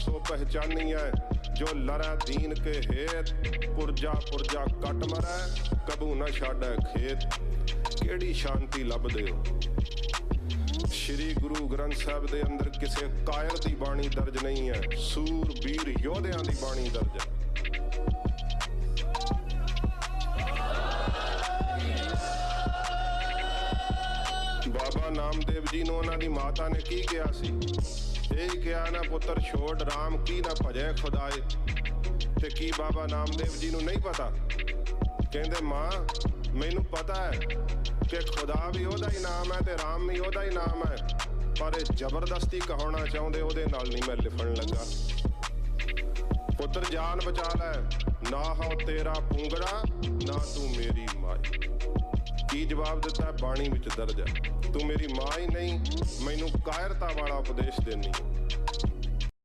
ਸੋ ਪਹਿਚਾਨੀਐ, ਜੋ ਲਰੈ ਦੀਨ ਕੇ ਹੇਤ, ਪੁਰਜਾ ਪੁਰਜਾ ਕੱਟ ਮਰੈ, ਕਬੂ ਨਾ ਛਾੜੈ ਖੇਤ। ਕਿਹੜੀ ਸ਼ਾਂਤੀ ਲੱਭਦੇ ਹੋ? ਸ਼੍ਰੀ ਗੁਰੂ ਗ੍ਰੰਥ ਸਾਹਿਬ ਦੇ ਅੰਦਰ ਕਿਸੇ ਕਾਇਰ ਦੀ ਬਾਣੀ ਦਰਜ ਨਹੀਂ ਹੈ, ਸੂਰ ਯੋਧਿਆਂ ਦੀ ਬਾਣੀ ਦਰਜ ਹੈ। ਬਾਬਾ ਨਾਮਦੇਵ ਜੀ ਨੂੰ ਉਹਨਾਂ ਦੀ ਮਾਤਾ ਨੇ ਕੀ ਕਿਹਾ ਸੀ? ਇਹ ਨਾ ਪੁੱਤਰ ਛੋੜ RAM ਕੀ ਨਾ ਭਜੈ ਖੁਦਾਏ? ਤੇ ਕੀ ਬਾਬਾ ਨਾਮਦੇਵ ਜੀ ਨੂੰ ਨਹੀਂ ਪਤਾ? ਕਹਿੰਦੇ, ਮਾਂ, ਮੈਨੂੰ ਪਤਾ ਹੈ ਕਿ ਖੁਦਾ ਵੀ ਉਹਦਾ ਹੀ ਨਾਮ ਹੈ ਤੇ RAM ਵੀ ਉਹਦਾ ਹੀ ਨਾਮ ਹੈ। ਪਰ ਇਹ ਜ਼ਬਰਦਸਤੀ ਕਹਾਉਣਾ ਚਾਹੁੰਦੇ ਉਹਦੇ ਨਾਲ ਨਹੀਂ ਮੈਂ ਲਿਖਣ ਲੱਗਾ। ਪੁੱਤਰ, ਜਾਨ ਬਚਾ ਲੈ। ਨਾ ਹੋ ਤੇਰਾ ਪੁੰਗੜਾ, ਨਾ ਤੂੰ ਮੇਰੀ ਮਾਈ। ਕੀ ਜਵਾਬ ਦਿੱਤਾ? ਬਾਣੀ ਵਿੱਚ ਦਰਜ ਹੈ। ਤੂੰ ਮੇਰੀ ਮਾਂ ਹੀ ਨਹੀਂ, ਮੈਨੂੰ ਕਾਇਰਤਾ ਵਾਲਾ ਉਪਦੇਸ਼ ਦੇਣੀ